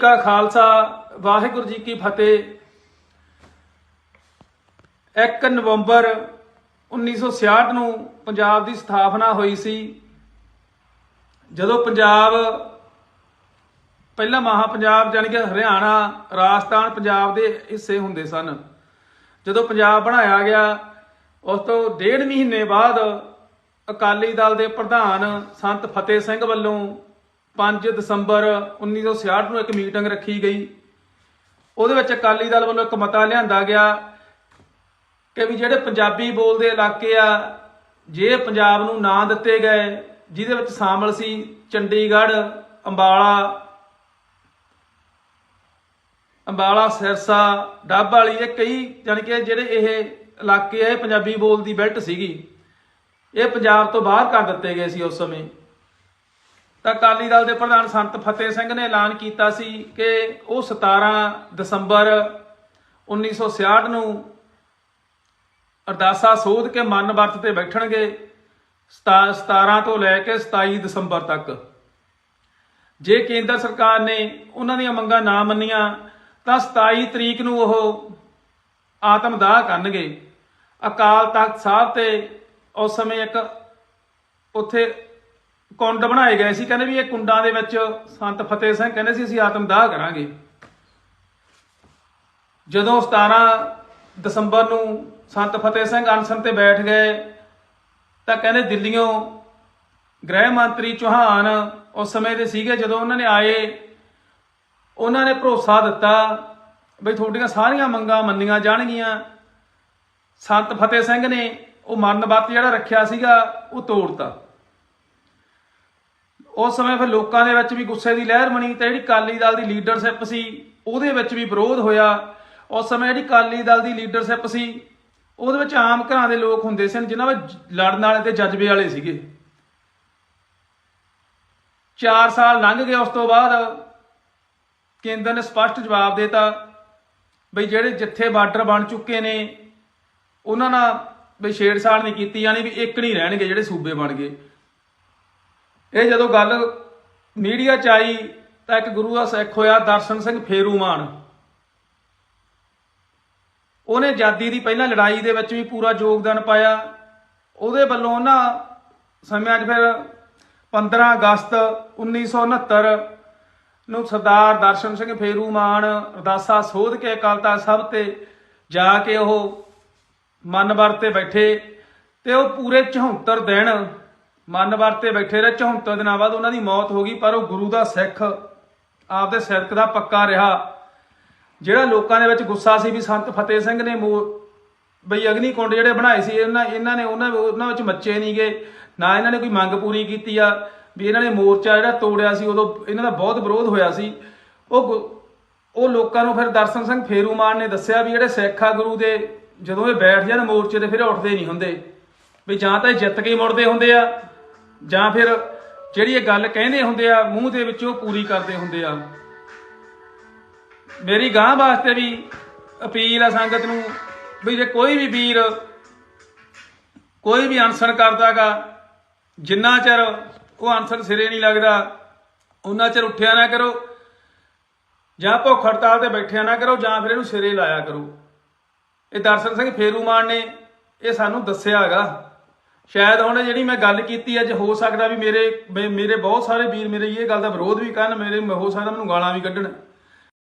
ਕਾ ਖਾਲਸਾ, ਵਾਹਿਗੁਰੂ ਜੀ ਕੀ ਫਤਿਹ। 1 ਨਵੰਬਰ 1966 ਨੂੰ ਪੰਜਾਬ ਦੀ ਸਥਾਪਨਾ ਹੋਈ ਸੀ। ਜਦੋਂ ਪੰਜਾਬ, ਪਹਿਲਾਂ ਮਹਾ ਪੰਜਾਬ ਜਾਣੀ ਕਿ ਹਰਿਆਣਾ, ਰਾਜਸਥਾਨ, ਪੰਜਾਬ ਦੇ ਹਿੱਸੇ ਹੁੰਦੇ ਸਨ। ਜਦੋਂ ਪੰਜਾਬ ਬਣਾਇਆ ਗਿਆ, ਉਸ ਤੋਂ ਡੇਢ ਮਹੀਨੇ ਬਾਅਦ ਅਕਾਲੀ ਦਲ ਦੇ ਪ੍ਰਧਾਨ ਸੰਤ ਫਤਿਹ ਸਿੰਘ ਵੱਲੋਂ 5 ਦਸੰਬਰ 1966 ਨੂੰ ਇੱਕ ਮੀਟਿੰਗ ਰੱਖੀ ਗਈ। ਉਹਦੇ ਵਿੱਚ ਅਕਾਲੀ ਦਲ ਵੱਲੋਂ ਇੱਕ ਮਤਾ ਲਿਆਂਦਾ ਗਿਆ ਕਿ ਵੀ ਜਿਹੜੇ ਪੰਜਾਬੀ ਬੋਲਦੇ ਇਲਾਕੇ ਆ, ਜੇ ਪੰਜਾਬ ਨੂੰ ਨਾਂ ਦਿੱਤੇ ਗਏ, ਜਿਹਦੇ ਵਿੱਚ ਸ਼ਾਮਲ ਸੀ ਚੰਡੀਗੜ੍ਹ, ਅੰਬਾਲਾ ਅੰਬਾਲਾ, ਸਿਰਸਾ, ਡੱਬ ਵਾਲੀ ਇਹ ਕਈ ਜਾਣੀ ਕਿ ਜਿਹੜੇ ਇਹ ਇਲਾਕੇ ਆ, ਇਹ ਪੰਜਾਬੀ ਬੋਲਦੀ ਬੈਲਟ ਸੀਗੀ। ਇਹ ਪੰਜਾਬ ਤੋਂ ਬਾਹਰ ਕਰ ਦਿੱਤੇ ਗਏ ਸੀ ਉਸ ਸਮੇਂ। ਤਾਂ ਅਕਾਲੀ ਦਲ ਦੇ ਪ੍ਰਧਾਨ ਸੰਤ ਫਤਿਹ ਸਿੰਘ ਨੇ ਐਲਾਨ ਕੀਤਾ ਸੀ ਕਿ ਉਹ 17 ਦਸੰਬਰ 1966 ਨੂੰ ਅਰਦਾਸਾ ਸੋਧ ਕੇ ਮਨ ਵਰਤ ਤੇ ਬੈਠਣਗੇ ਸਤਾ- 17 ਤੋਂ ਲੈ ਕੇ 27 ਦਸੰਬਰ ਤੱਕ। ਜੇ ਕੇਂਦਰ ਸਰਕਾਰ ਨੇ ਉਹਨਾਂ ਦੀਆਂ ਮੰਗਾਂ ਨਾ ਮੰਨੀਆਂ, ਤਾਂ 27 ਤਰੀਕ ਨੂੰ ਉਹ ਆਤਮਦਾਹ ਕਰਨਗੇ। ਅਕਾਲ ਤਖਤ ਸਾਹਿਬ ਤੇ ਉਸ ਸਮੇਂ ਇੱਕ ਉੱਥੇ ਕੁੰਡ ਬਣਾਏ ਗਏ ਸੀ। ਕਹਿੰਦੇ ਵੀ ਇਹ ਕੁੰਡਾਂ ਦੇ ਵਿੱਚ ਸੰਤ ਫਤਿਹ ਸਿੰਘ ਕਹਿੰਦੇ ਸੀ, ਅਸੀਂ ਆਤਮਦਾਹ ਕਰਾਂਗੇ। ਜਦੋਂ 17 ਦਸੰਬਰ ਨੂੰ ਸੰਤ ਫਤਿਹ ਸਿੰਘ ਅਨਸ਼ਨ ਤੇ ਬੈਠ ਗਏ, ਤਾਂ ਕਹਿੰਦੇ ਦਿੱਲੀੋਂ ਗ੍ਰਹਿ ਮੰਤਰੀ ਚੌਹਾਨ ਉਸ ਸਮੇਂ ਦੇ ਸੀਗੇ, ਜਦੋਂ ਉਹਨਾਂ ਨੇ ਆਏ, ਉਹਨਾਂ ਨੇ ਭਰੋਸਾ ਦਿੱਤਾ ਵੀ ਤੁਹਾਡੀਆਂ ਸਾਰੀਆਂ ਮੰਗਾਂ ਮੰਨੀਆਂ ਜਾਣਗੀਆਂ। ਸੰਤ ਫਤਿਹ ਸਿੰਘ ਨੇ ਉਹ ਮਰਨ ਵਰਤ ਜਿਹੜਾ ਰੱਖਿਆ ਸੀਗਾ, ਉਹ ਤੋੜਤਾ। ਉਸ ਸਮੇਂ ਫਿਰ ਲੋਕਾਂ ਦੇ ਵਿੱਚ ਵੀ ਗੁੱਸੇ ਦੀ ਲਹਿਰ ਬਣੀ ਤੇ ਜਿਹੜੀ ਕਾਲੀ ਦਲ ਦੀ ਲੀਡਰਸ਼ਿਪ ਸੀ, ਉਹਦੇ ਵਿੱਚ ਵੀ ਵਿਰੋਧ ਹੋਇਆ। ਉਸ ਸਮੇਂ ਜਿਹੜੀ ਕਾਲੀ ਦਲ ਦੀ ਲੀਡਰਸ਼ਿਪ ਸੀ, ਉਹਦੇ ਵਿੱਚ ਆਮ ਘਰਾਂ ਦੇ ਲੋਕ ਹੁੰਦੇ ਸਨ, ਜਿਨ੍ਹਾਂ ਵਿੱਚ ਲੜਨ ਵਾਲੇ ਤੇ ਜਜ਼ਬੇ ਵਾਲੇ ਸੀਗੇ। 4 ਸਾਲ ਲੰਘ ਗਏ ਉਸ ਤੋਂ ਬਾਅਦ, ਕੇਂਦਰ ਨੇ ਸਪਸ਼ਟ ਜਵਾਬ ਦਿੱਤਾ ਬਈ ਜਿਹੜੇ ਜਿੱਥੇ ਬਾਰਡਰ ਬਣ ਚੁੱਕੇ ਨੇ, ਉਹਨਾਂ ਨਾਲ ਬਈ ਛੇੜਛਾੜ ਨਹੀਂ ਕੀਤੀ ਜਾਣੀ, ਵੀ ਇੱਕ ਨਹੀਂ ਰਹਿਣਗੇ ਜਿਹੜੇ ਸੂਬੇ ਬਣ ਗਏ। ਇਹ ਜਦੋਂ ਗੱਲ ਮੀਡੀਆ ਚ ਆਈ ਤਾਂ ਇੱਕ ਗੁਰੂ ਦਾ ਸਿੱਖ ਹੋਇਆ ਦਰਸ਼ਨ ਸਿੰਘ ਫੇਰੂਮਾਨ। ਉਹਨੇ ਆਜ਼ਾਦੀ ਦੀ ਪਹਿਲਾਂ ਲੜਾਈ ਦੇ ਵਿੱਚ ਵੀ ਪੂਰਾ ਯੋਗਦਾਨ ਪਾਇਆ। ਉਹਦੇ ਵੱਲੋਂ ਉਹਨਾਂ ਸਮਿਆਂ 'ਚ ਫਿਰ 15 ਅਗਸਤ 1969 ਨੂੰ ਸਰਦਾਰ ਦਰਸ਼ਨ ਸਿੰਘ ਫੇਰੂਮਾਨ ਅਰਦਾਸਾ ਸੋਧ ਕੇ ਅਕਾਲ ਤਖਤ ਸਾਹਿਬ ਤੇ ਜਾ ਕੇ ਉਹ ਮਨ ਵਰਤੇ ਬੈਠੇ ਤੇ ਉਹ ਪੂਰੇ 74 ਦਿਨ ਮਨ ਵਰਤੇ ਬੈਠੇ ਰਹੇ 74 ਦਿਨਾਂ ਬਾਅਦ ਉਹਨਾਂ ਦੀ ਮੌਤ ਹੋ ਗਈ, ਪਰ ਉਹ ਗੁਰੂ ਦਾ ਸਿੱਖ, ਆਪਦੇ ਸਿਰਕ ਦਾ ਪੱਕਾ ਰਿਹਾ। ਜਿਹੜਾ ਲੋਕਾਂ ਦੇ ਵਿੱਚ ਗੁੱਸਾ ਸੀ ਵੀ ਸੰਤ ਫਤਿਹ ਸਿੰਘ ਨੇ ਮੋ- ਬਈ ਅਗਨੀ ਕੁੰਡ ਜਿਹੜੇ ਬਣਾਏ ਸੀ, ਇਹਨਾਂ ਇਹਨਾਂ ਨੇ ਉਹਨਾਂ ਉਹਨਾਂ ਵਿੱਚ ਮੱਚੇ ਨਹੀਂ ਗਏ, ਨਾ ਇਹਨਾਂ ਨੇ ਕੋਈ ਮੰਗ ਪੂਰੀ ਕੀਤੀ ਆ, ਵੀ ਇਹਨਾਂ ਨੇ ਮੋਰਚਾ ਜਿਹੜਾ ਤੋੜਿਆ ਸੀ, ਉਦੋਂ ਇਹਨਾਂ ਦਾ ਬਹੁਤ ਵਿਰੋਧ ਹੋਇਆ ਸੀ। ਉਹ ਗੁ- ਉਹ ਲੋਕਾਂ ਨੂੰ ਫਿਰ ਦਰਸ਼ਨ ਸਿੰਘ ਫੇਰੂਮਾਨ ਨੇ ਦੱਸਿਆ ਵੀ ਜਿਹੜੇ ਸਿੱਖ ਆ ਗੁਰੂ ਦੇ, ਜਦੋਂ ਇਹ ਬੈਠ ਜਾਣ ਮੋਰਚੇ ਤੇ ਫਿਰ ਉੱਠਦੇ ਨਹੀਂ ਹੁੰਦੇ। ਵੀ ਜਾਂ ਤਾਂ ਇਹ ਜਿੱਤ ਕੇ ਹੀ ਮੁੜਦੇ ਹੁੰਦੇ ਆ ਜਾਂ ਫਿਰ ਜਿਹੜੀ ਇਹ ਗੱਲ ਕਹਿੰਦੇ ਹੁੰਦੇ ਆ, ਮੂੰਹ ਦੇ ਵਿੱਚ ਉਹ ਪੂਰੀ ਕਰਦੇ ਹੁੰਦੇ ਆ। ਮੇਰੀ ਗਾਂ ਵਾਸਤੇ ਵੀ ਅਪੀਲ ਆ ਸੰਗਤ ਨੂੰ ਵੀ ਜੇ ਕੋਈ ਵੀ ਵੀਰ, ਕੋਈ ਵੀ ਅਨਸਰ ਕਰਦਾਗਾ, ਜਿੰਨਾ ਚਿਰ ਉਹ ਅਨਸਰ ਸਿਰੇ ਨਹੀਂ ਲੱਗਦਾ, ਉਹਨਾਂ ਚਿਰ ਉੱਠਿਆ ਨਾ ਕਰੋ। ਜਾਂ ਭੁੱਖ ਹੜਤਾਲ ਤੇ ਬੈਠਿਆ ਨਾ ਕਰੋ, ਜਾਂ ਫਿਰ ਇਹਨੂੰ ਸਿਰੇ ਲਾਇਆ ਕਰੋ। ਇਹ ਦਰਸ਼ਨ ਸਿੰਘ ਫੇਰੂ ਮਾਨ ਨੇ ਇਹ ਸਾਨੂੰ ਦੱਸਿਆ ਹੈਗਾ ਸ਼ਾਇਦ ਹੁਣ ਜਿਹੜੀ ਮੈਂ ਗੱਲ ਕੀਤੀ ਅੱਜ ਹੋ ਸਕਦਾ ਵੀ ਮੇਰੇ, ਮੇ- ਮੇਰੇ ਬਹੁਤ ਸਾਰੇ ਵੀਰ ਮੇਰੇ ਇਹ ਗੱਲ ਦਾ ਵਿਰੋਧ ਵੀ ਕਰਨ, ਮੇਰੇ ਹੋ ਸਕਦਾ ਮੈਨੂੰ ਗਾਲਾਂ ਵੀ ਕੱਢਣ।